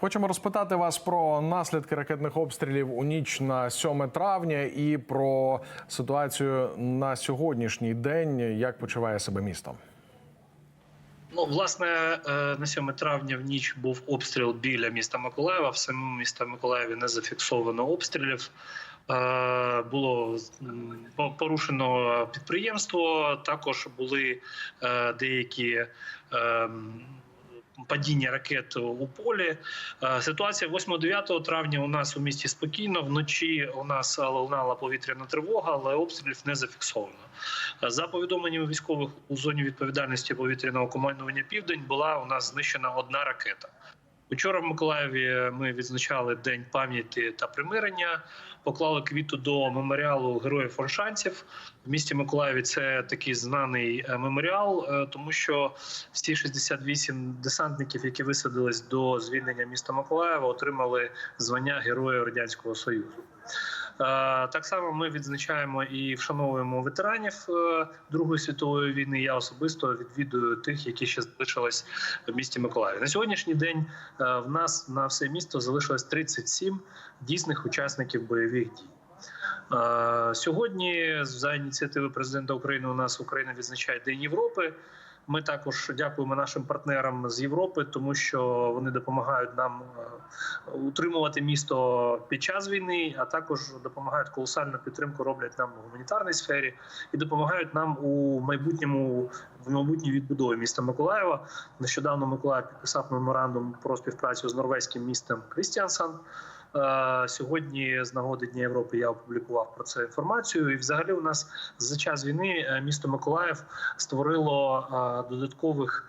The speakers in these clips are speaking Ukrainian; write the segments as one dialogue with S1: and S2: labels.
S1: Хочемо розпитати вас про наслідки ракетних обстрілів у ніч на 7 травня і про ситуацію на сьогоднішній день. Як почуває себе місто?
S2: Ну, власне, е, на 7 травня в ніч був обстріл біля міста Миколаєва. В самому місті Миколаєві не зафіксовано обстрілів. Е, Було порушено підприємство. Також були е, деякі. Падіння ракет у полі. Е, Ситуація 8-9 травня у нас у місті спокійно. Вночі у нас лунала повітряна тривога, але обстрілів не зафіксовано. За повідомленнями військових у зоні відповідальності повітряного командування Південь була у нас знищена одна ракета. Учора в Миколаєві ми відзначали День пам'яті та примирення. Поклали квіту до меморіалу героїв форшанців. В місті Миколаєві це такий знаний е, меморіал, е, тому що всі 68 десантників, які висадились до звільнення міста Миколаєва, отримали звання Героя Радянського Союзу. Е, Так само ми відзначаємо і вшановуємо ветеранів е, Другої світової війни. Я особисто відвідую тих, які ще залишились в місті Миколаїві. На сьогоднішній день е, в нас на все місто залишилось 37 дійсних учасників бойових дій. Сьогодні, за ініціативи президента України, у нас Україна відзначає День Європи. Ми також дякуємо нашим партнерам з Європи, тому що вони допомагають нам е, утримувати місто під час війни, а також допомагають колосальну підтримку, роблять нам в гуманітарній сфері і допомагають нам у майбутньому в майбутній відбудові міста Миколаєва. Нещодавно Миколаїв підписав меморандум про співпрацю з норвезьким містом Крістіансан. Е, Сьогодні з нагоди Дня Європи я опублікував про це інформацію. І, взагалі, у нас за час війни е, місто Миколаїв створило е, додаткових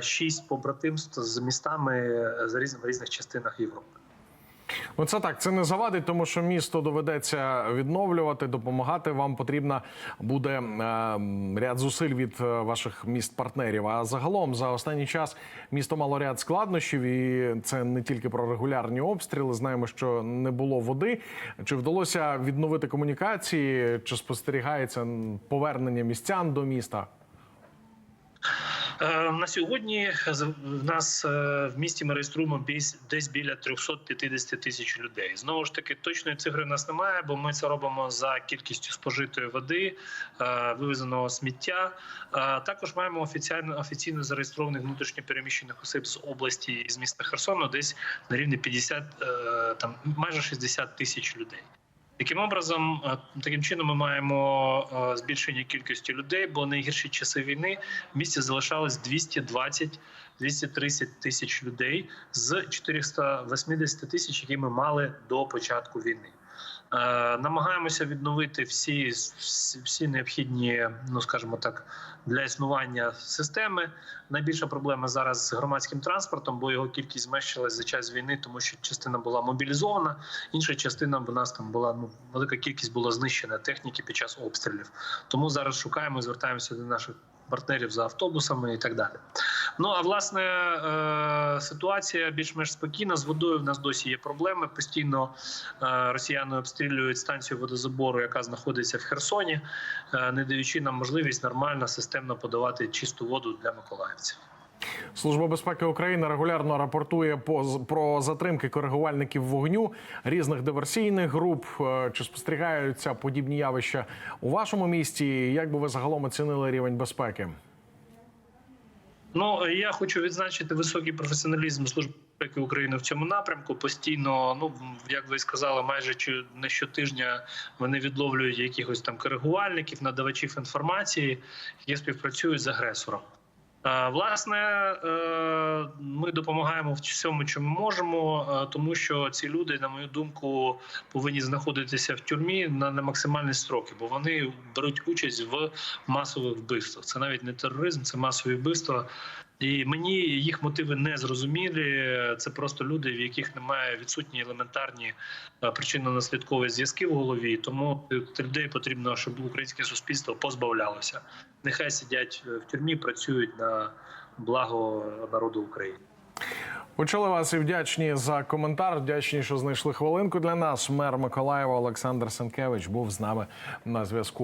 S2: шість побратимств з містами з різних частинах Європи.
S1: Ну це так, це не завадить, тому що місто доведеться відновлювати, допомагати. Вам потрібна буде е, ряд зусиль від е, ваших міст-партнерів. А загалом за останній час місто мало ряд складнощів, і це не тільки про регулярні обстріли. Знаємо, що не було води. Чи вдалося відновити комунікації? Чи спостерігається повернення містян до міста?
S2: Е, На сьогодні в нас е, в місті ми реєструємо десь біля 350 тисяч людей. Знову ж таки, точної цифри в нас немає, бо ми це робимо за кількістю спожитої води, е, вивезеного сміття. Також маємо офіційно офіційно зареєстрованих внутрішньопереміщених осіб з області і з міста Херсону, десь на рівні 50, е, там майже 60 тисяч людей. Таким образом, е, таким чином, ми маємо е, збільшення кількості людей, бо найгірші часи війни в місті залишалось 220-230 тисяч людей з 480 тисяч, які ми мали до початку війни. Е, Намагаємося відновити всі, всі, необхідні, ну скажімо так, для існування системи. Найбільша проблема зараз з громадським транспортом, бо його кількість зменшилась за час війни, тому що частина була мобілізована, інша частина в нас там була ну велика кількість була знищена техніки під час обстрілів. Тому зараз шукаємо, і звертаємося до наших партнерів за автобусами і так далі. Ну а власне е, ситуація більш-менш спокійна. З водою в нас досі є проблеми. Постійно е, росіяни обстрілюють станцію водозабору, яка знаходиться в Херсоні, е, не даючи нам можливість нормально системно подавати чисту воду для миколаївців.
S1: Служба безпеки України регулярно рапортує по про затримки коригувальників вогню різних диверсійних груп. Е, Чи спостерігаються подібні явища у вашому місті? Як би ви загалом оцінили рівень безпеки?
S2: Ну я хочу відзначити високий професіоналізм служби безпеки України в цьому напрямку. Постійно, ну як ви сказали, майже чи не щотижня вони відловлюють якихось там коригувальників, надавачів інформації, які співпрацюють з агресором. Е, Власне, е, ми допомагаємо в всьому, чому можемо, е, тому що ці люди, на мою думку, повинні знаходитися в тюрмі на на максимальні строки, бо вони беруть участь в масових вбивствах. Це навіть не тероризм, це масові вбивства. І мені їх мотиви не зрозумілі. Це просто люди, в яких немає відсутні елементарні причинно-наслідкові зв'язки в голові. Тому людей потрібно, щоб українське суспільство позбавлялося. Нехай сидять в тюрмі, працюють на благо народу України.
S1: Почули вас і вдячні за коментар. Вдячні, що знайшли хвилинку для нас. Мер Миколаєва Олександр Сенкевич був з нами на зв'язку.